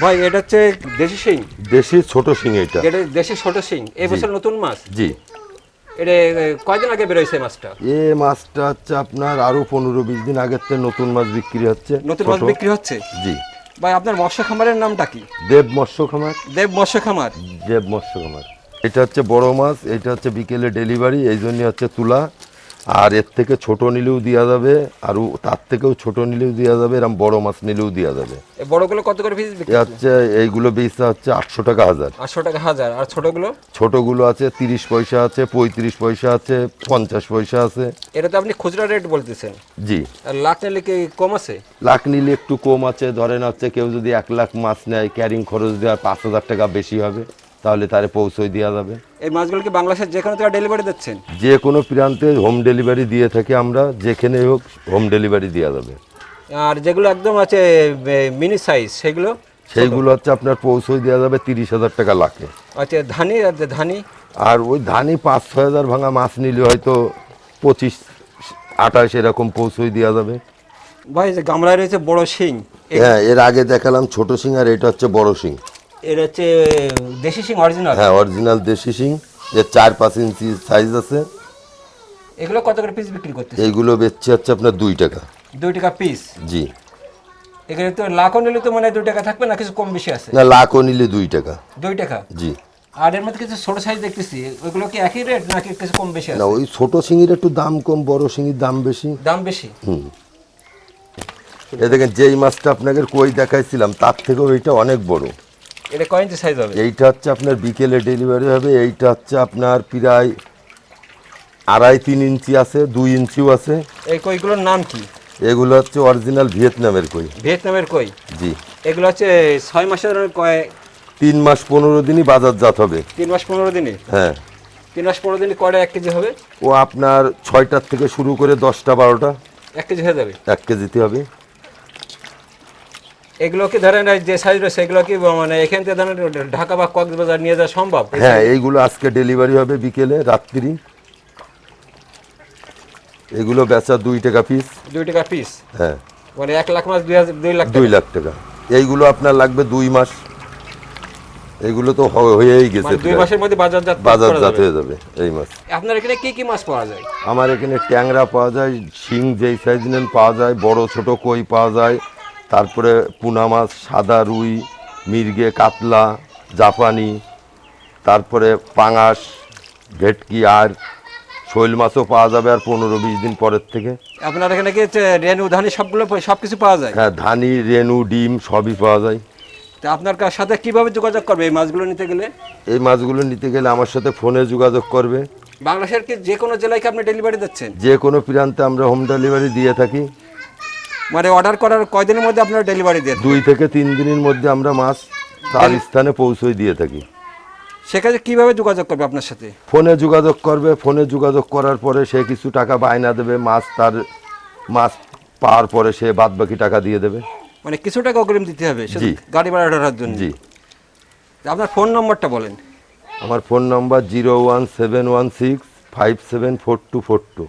ভাই এটা হচ্ছে দেশি শিং। দেশি ছোট শিং এটা। এটা দেশি ছোট শিং। এই বছর নতুন মাছ? জি। এটা কয়দিন আগে বেরোয়েছে মাছটা? এ মাছটা হচ্ছে আপনার আরও পনেরো বিশ দিন আগের থেকে নতুন মাছ বিক্রি হচ্ছে নতুন মাছ বিক্রি হচ্ছে? জি। ভাই আপনার মৎস্য খামারের নামটা কি? দেব মৎস্য খামার। দেব মৎস্য খামার। দেব মৎস্য খামার। এটা হচ্ছে বড় মাছ এটা হচ্ছে বিকেলে ডেলিভারি এই জন্য হচ্ছে তুলা। আর এর থেকে ছোট নিলেও দেওয়া যাবে আর তার থেকেও ছোট নিলেও দেওয়া যাবে এরকম বড় মাছ নিলেও দেওয়া যাবে। বড়গুলো কত করে পিস বিক্রি হচ্ছে? এইগুলো বেচা হচ্ছে আটশো টাকা হাজার। আটশো টাকা হাজার। আর ছোটগুলো? ছোটগুলো আছে তিরিশ পয়সা আছে পঁয়ত্রিশ পয়সা আছে পঞ্চাশ পয়সা আছে। এটা তো আপনি খুচরা রেট বলতেছেন। জি। আর লাখ নিলে কি কম আছে? লাখ নিলে একটু কম আছে ধরেন হচ্ছে কেউ যদি এক লাখ মাছ নেয় ক্যারিং খরচ দেওয়ার পাঁচ হাজার টাকা বেশি হবে। তাহলে তারে পৌঁছই দেওয়া যাবে। এই মাছগুলো কি বাংলাদেশের যে কোনো ডেলিভারি দিচ্ছেন? যে কোনো প্রান্তে হোম ডেলিভারি দিয়ে থাকি আমরা যেখানে হোক হোম ডেলিভারি দেওয়া যাবে। আর যেগুলো একদম আছে মিনি সাইজ সেগুলো? সেইগুলো হচ্ছে আপনার পৌঁছই দেওয়া যাবে তিরিশ হাজার টাকা লাখে। আচ্ছা ধানি ধানি? আর ওই ধানই পাঁচ ছয় হাজার ভাঙা মাছ নিলে হয়তো পঁচিশ আঠাশ এরকম পৌঁছই দেওয়া যাবে। ভাই যে গামলায় রয়েছে বড় শিং হ্যাঁ এর আগে দেখালাম ছোট শিং আর এটা হচ্ছে বড় শিং। এটা হচ্ছে দেশি শিং অরিজিনাল হ্যাঁ অরিজিনাল দেশি শিং এর চার পাঁচ ইঞ্চি সাইজ আছে। এগুলো কত করে পিস বিক্রি করতেছে এইগুলো বেচছে হচ্ছে আপনার দুই টাকা। দুই টাকা পিস জি। এখানে তো লাখও নিলে তো মানে দুই টাকা থাকবে না কিছু কম বেশি আছে? না লাখও নিলে দুই টাকা। দুই টাকা? জি। আর এর মধ্যে কিছু ছোট সাইজ দেখতেছি ওইগুলো কি একই রেট নাকি কিছু কম বেশি না ওই ছোট শিঙির একটু দাম কম বড় শিঙির দাম বেশি। দাম বেশি? হুম। এ দেখেন যেই মাছটা আপনাকে কই দেখাইছিলাম তার থেকেও এইটা অনেক বড়। এটা কয় ইঞ্চি সাইজ হবে? এইটা হচ্ছে আপনার বিকেলে ডেলিভারি হবে এইটা হচ্ছে আপনার প্রায় আড়াই তিন ইঞ্চি আছে দুই ইঞ্চিও আছে। এই কইগুলোর নাম কি? এগুলো হচ্ছে অরিজিনাল ভিয়েতনামের কই। ভিয়েতনামের কই? জি। এগুলো হচ্ছে ছয় মাসের কয়? তিন মাস পনেরো দিনই বাজারজাত হবে। তিন মাস পনেরো দিনে? হ্যাঁ। তিন মাস পনেরো দিনে কয়টা এক কেজি হবে? ও আপনার ছয়টার থেকে শুরু করে দশটা বারোটা। এক কেজি হয়ে যাবে? এক কেজিতে হবে। এগুলো কি ধরেন যে সাইজ রয়েছে এগুলো কি মানে এখান থেকে ধরেন ঢাকা বা কক্সবাজার নিয়ে যাওয়া সম্ভব? হ্যাঁ এইগুলো আজকে ডেলিভারি হবে বিকেলে রাত্রি। এগুলো বেচা দুই টাকা পিস দুই টাকা পিস হ্যাঁ। মানে এক লাখ দুই হাজার দুই লাখ দুই লাখ টাকা। এইগুলো আপনার লাগবে দুই মাস। এগুলো তো হয়েই গেছে মানে দুই মাসের মধ্যে বাজারজাত বাজারজাত হয়ে যাবে এই মাছ আপনার এখানে কি কি মাছ পাওয়া যায়? আমার এখানে ট্যাংরা পাওয়া যায় শিং যেই সাইজ নেন পাওয়া যায় বড় ছোট কই পাওয়া যায় তারপরে পুনা মাছ সাদা রুই মির্গে কাতলা জাপানি তারপরে পাঙাশ ভেটকি আর শৈল মাছও পাওয়া যাবে আর পনেরো বিশ দিন পরের থেকে। আপনার এখানে কি রেনু ধানি সবগুলো সব কিছু পাওয়া যায়? হ্যাঁ ধানি রেনু ডিম সবই পাওয়া যায়। তা আপনার কার সাথে কীভাবে যোগাযোগ করবে এই মাছগুলো নিতে গেলে? এই মাছগুলো নিতে গেলে আমার সাথে ফোনে যোগাযোগ করবে। বাংলাদেশের কি যে কোনো জেলায় কি আপনি ডেলিভারি দিচ্ছেন? যে কোনো প্রান্তে আমরা হোম ডেলিভারি দিয়ে থাকি। মানে অর্ডার করার কয়দিনের মধ্যে আপনারা ডেলিভারি দেন দুই থেকে তিন দিনের মধ্যে আমরা মাছ তার স্থানে পৌঁছে দিয়ে থাকি। সেখানে কীভাবে যোগাযোগ করবে আপনার সাথে? ফোনে যোগাযোগ করবে ফোনে যোগাযোগ করার পরে সে কিছু টাকা বায়না দেবে মাছ তার মাছ পাওয়ার পরে সে বাদ বাকি টাকা দিয়ে দেবে। মানে কিছু টাকা অগ্রিম দিতে হবে। গাড়ি ভাড়া ধরার জন্য। জি। আপনার ফোন নম্বরটা বলেন। আমার phone number zero one seven one six five seven four two four two.